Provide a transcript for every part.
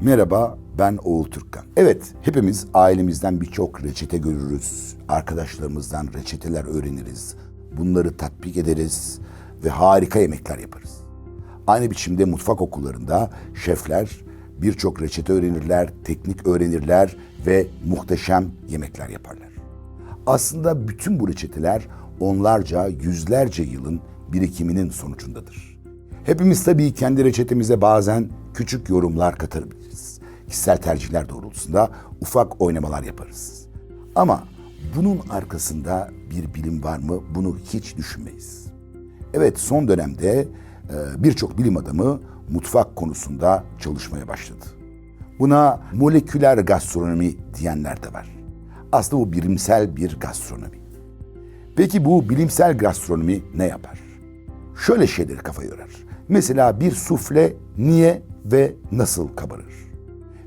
Merhaba, ben Oğul Türkkan. Evet, hepimiz ailemizden birçok reçete görürüz. Arkadaşlarımızdan reçeteler öğreniriz. Bunları tatbik ederiz ve harika yemekler yaparız. Aynı biçimde mutfak okullarında şefler birçok reçete öğrenirler, teknik öğrenirler ve muhteşem yemekler yaparlar. Aslında bütün bu reçeteler onlarca, yüzlerce yılın birikiminin sonucundadır. Hepimiz tabii kendi reçetemize bazen küçük yorumlar katabiliriz. Kişisel tercihler doğrultusunda ufak oynamalar yaparız. Ama bunun arkasında bir bilim var mı bunu hiç düşünmeyiz. Evet son dönemde e, birçok bilim adamı mutfak konusunda çalışmaya başladı. Buna moleküler gastronomi diyenler de var. Aslında bu bilimsel bir gastronomi. Peki bu bilimsel gastronomi ne yapar? Şöyle şeyleri kafa yorar. Mesela bir sufle niye ve nasıl kabarır?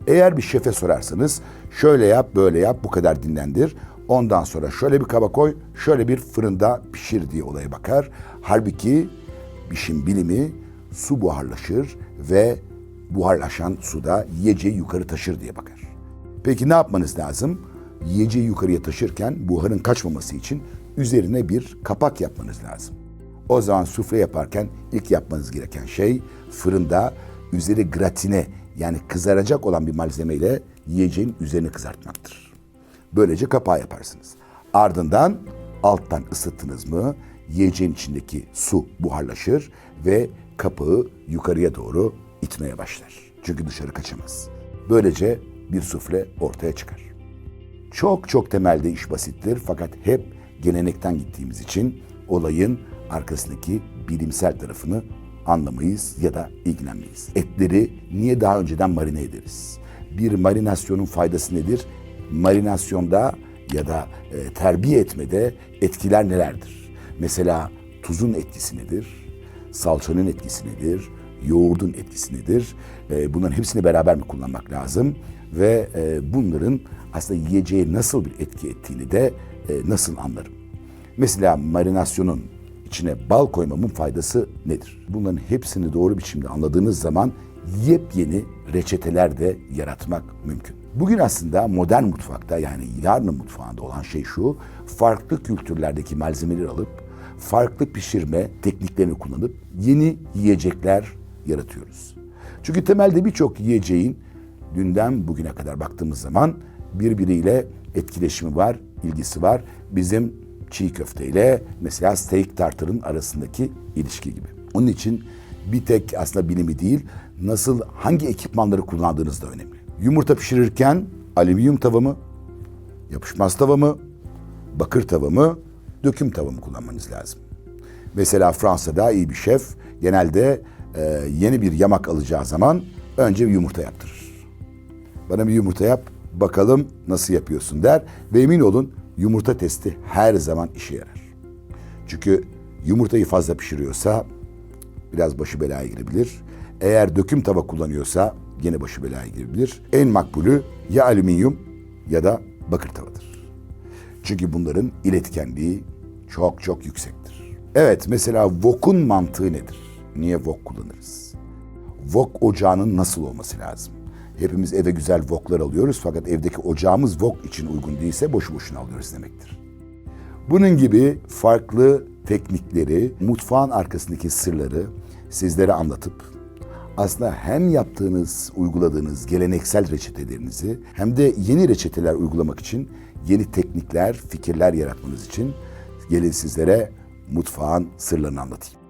Eğer bir şefe sorarsanız şöyle yap, böyle yap, bu kadar dinlendir. Ondan sonra şöyle bir kaba koy, şöyle bir fırında pişir diye olaya bakar. Halbuki işin bilimi su buharlaşır ve buharlaşan suda yiyeceği yukarı taşır diye bakar. Peki ne yapmanız lazım? Yiyeceği yukarıya taşırken buharın kaçmaması için üzerine bir kapak yapmanız lazım. O zaman sufle yaparken ilk yapmanız gereken şey fırında üzeri gratine yani kızaracak olan bir malzemeyle yiyeceğin üzerini kızartmaktır. Böylece kapağı yaparsınız. Ardından alttan ısıttınız mı yiyeceğin içindeki su buharlaşır ve kapağı yukarıya doğru itmeye başlar. Çünkü dışarı kaçamaz. Böylece bir sufle ortaya çıkar. Çok çok temelde iş basittir fakat hep gelenekten gittiğimiz için olayın arkasındaki bilimsel tarafını anlamayız ya da ilgilenmeyiz. Etleri niye daha önceden marine ederiz? Bir marinasyonun faydası nedir? Marinasyonda ya da e, terbiye etmede etkiler nelerdir? Mesela tuzun etkisi nedir? Salçanın etkisi nedir? Yoğurdun etkisi nedir? E, bunların hepsini beraber mi kullanmak lazım? Ve e, bunların aslında yiyeceğe nasıl bir etki ettiğini de nasıl anlarım? Mesela marinasyonun içine bal koymamın faydası nedir? Bunların hepsini doğru biçimde anladığınız zaman yepyeni reçeteler de yaratmak mümkün. Bugün aslında modern mutfakta yani yarının mutfağında olan şey şu, farklı kültürlerdeki malzemeleri alıp farklı pişirme tekniklerini kullanıp yeni yiyecekler yaratıyoruz. Çünkü temelde birçok yiyeceğin dünden bugüne kadar baktığımız zaman birbiriyle etkileşimi var, ilgisi var. Bizim çiğ köfteyle mesela steak tartarın arasındaki ilişki gibi. Onun için bir tek aslında bilimi değil, nasıl hangi ekipmanları kullandığınız da önemli. Yumurta pişirirken alüminyum tava mı, yapışmaz tava mı, bakır tava mı, döküm tava mı kullanmanız lazım. Mesela Fransa'da iyi bir şef genelde e, yeni bir yamak alacağı zaman önce bir yumurta yaptırır. Bana bir yumurta yap, bakalım nasıl yapıyorsun der ve emin olun yumurta testi her zaman işe yarar. Çünkü yumurtayı fazla pişiriyorsa biraz başı belaya girebilir. Eğer döküm tava kullanıyorsa gene başı belaya girebilir. En makbulü ya alüminyum ya da bakır tavadır. Çünkü bunların iletkenliği çok çok yüksektir. Evet mesela wok'un mantığı nedir? Niye wok kullanırız? Wok ocağının nasıl olması lazım? Hepimiz eve güzel woklar alıyoruz fakat evdeki ocağımız wok için uygun değilse boşu boşuna alıyoruz demektir. Bunun gibi farklı teknikleri, mutfağın arkasındaki sırları sizlere anlatıp aslında hem yaptığınız, uyguladığınız geleneksel reçetelerinizi hem de yeni reçeteler uygulamak için yeni teknikler, fikirler yaratmanız için gelin sizlere mutfağın sırlarını anlatayım.